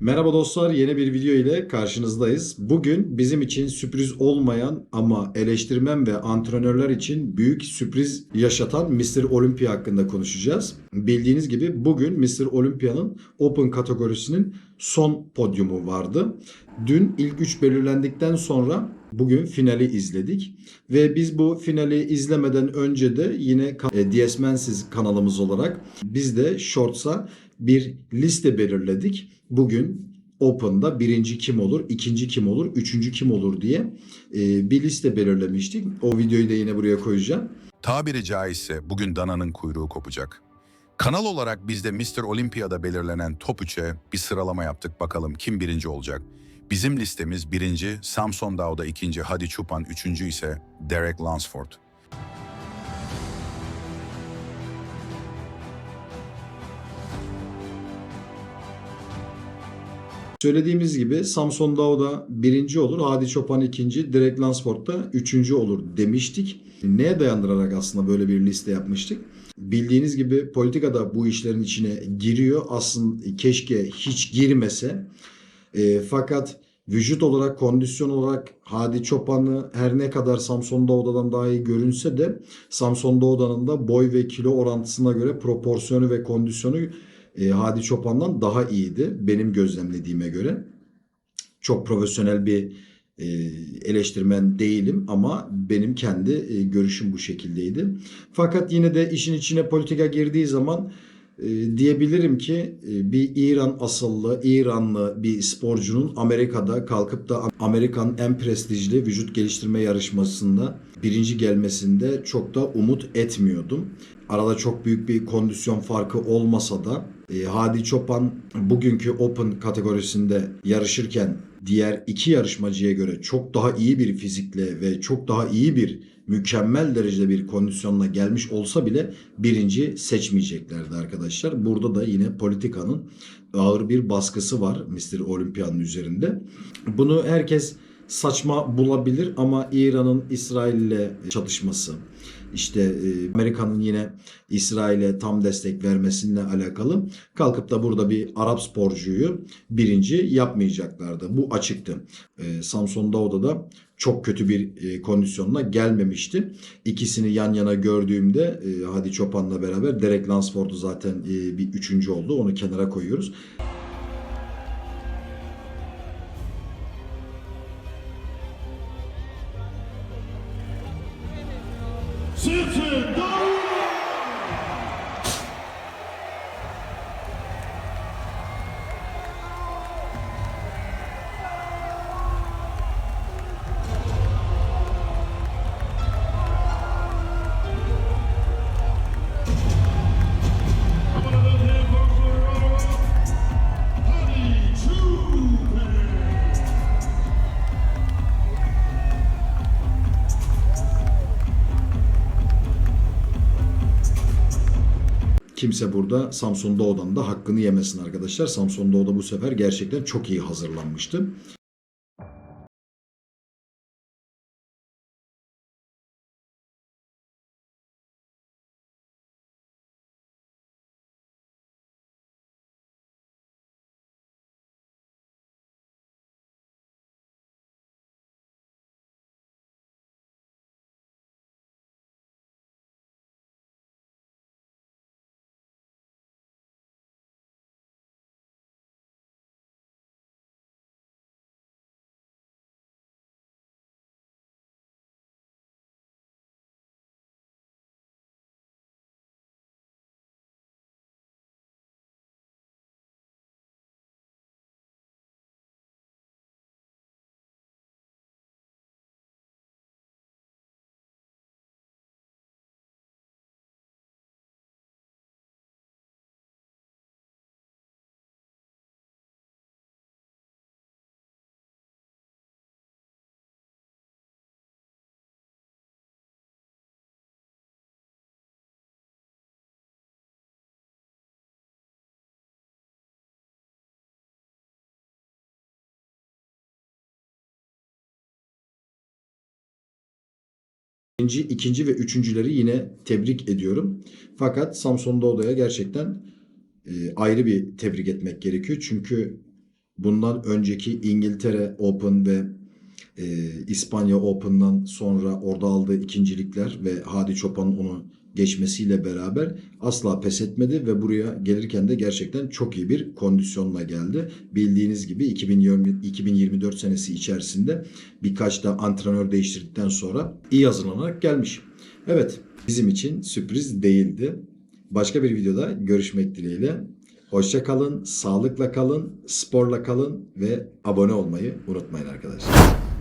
Merhaba dostlar, yeni bir video ile karşınızdayız. Bugün bizim için sürpriz olmayan ama eleştirmen ve antrenörler için büyük sürpriz yaşatan Mr. Olympia hakkında konuşacağız. Bildiğiniz gibi bugün Mr. Olympia'nın Open kategorisinin son podyumu vardı. Dün ilk üç belirlendikten sonra bugün finali izledik. Ve biz bu finali izlemeden önce de yine e, DS Men's kanalımız olarak biz de Shorts'a bir liste belirledik. Bugün Open'da birinci kim olur, ikinci kim olur, üçüncü kim olur diye e, bir liste belirlemiştik. O videoyu da yine buraya koyacağım. Tabiri caizse bugün dananın kuyruğu kopacak. Kanal olarak biz de Mr. Olympia'da belirlenen top 3'e bir sıralama yaptık bakalım kim birinci olacak. Bizim listemiz birinci, Samson Dow'da ikinci, Hadi Chupan üçüncü ise Derek Lansford. Söylediğimiz gibi Samson Dağ'da birinci olur, Hadi Çopan ikinci, Derek Lansford da üçüncü olur demiştik. Neye dayandırarak aslında böyle bir liste yapmıştık? Bildiğiniz gibi politikada bu işlerin içine giriyor. Aslında keşke hiç girmese. E, fakat vücut olarak, kondisyon olarak Hadi Çopan'ı her ne kadar Samson Doğuda'dan daha iyi görünse de Samson Doğuda'nın da boy ve kilo orantısına göre proporsiyonu ve kondisyonu e, Hadi Çopan'dan daha iyiydi benim gözlemlediğime göre. Çok profesyonel bir e, eleştirmen değilim ama benim kendi e, görüşüm bu şekildeydi. Fakat yine de işin içine politika girdiği zaman e, diyebilirim ki e, bir İran asıllı, İranlı bir sporcunun Amerika'da kalkıp da Amerikan en prestijli vücut geliştirme yarışmasında birinci gelmesinde çok da umut etmiyordum. Arada çok büyük bir kondisyon farkı olmasa da e, Hadi Çopan bugünkü Open kategorisinde yarışırken diğer iki yarışmacıya göre çok daha iyi bir fizikle ve çok daha iyi bir mükemmel derecede bir kondisyonla gelmiş olsa bile birinci seçmeyeceklerdi arkadaşlar. Burada da yine politikanın ağır bir baskısı var Mr. Olympia'nın üzerinde. Bunu herkes saçma bulabilir ama İran'ın İsrail ile çatışması, işte e, Amerika'nın yine İsrail'e tam destek vermesiyle alakalı kalkıp da burada bir Arap sporcuyu birinci yapmayacaklardı. Bu açıktı. E, Samson Dauda da çok kötü bir e, kondisyonla gelmemişti. İkisini yan yana gördüğümde Hadi Çopan'la beraber Derek Lansford'u zaten bir üçüncü oldu. Onu kenara koyuyoruz. Simpson, Kimse burada Samsun Doğu'dan da hakkını yemesin arkadaşlar. Samsun Doğu'da bu sefer gerçekten çok iyi hazırlanmıştı. Birinci, ikinci ve üçüncüleri yine tebrik ediyorum. Fakat Samson Doğu'ya gerçekten e, ayrı bir tebrik etmek gerekiyor. Çünkü bundan önceki İngiltere Open ve e, İspanya Open'dan sonra orada aldığı ikincilikler ve Hadi Çopan'ın onu geçmesiyle beraber asla pes etmedi ve buraya gelirken de gerçekten çok iyi bir kondisyonla geldi. Bildiğiniz gibi 2020, 2024 senesi içerisinde birkaç da antrenör değiştirdikten sonra iyi hazırlanarak gelmiş. Evet bizim için sürpriz değildi. Başka bir videoda görüşmek dileğiyle. Hoşça kalın, sağlıkla kalın, sporla kalın ve abone olmayı unutmayın arkadaşlar.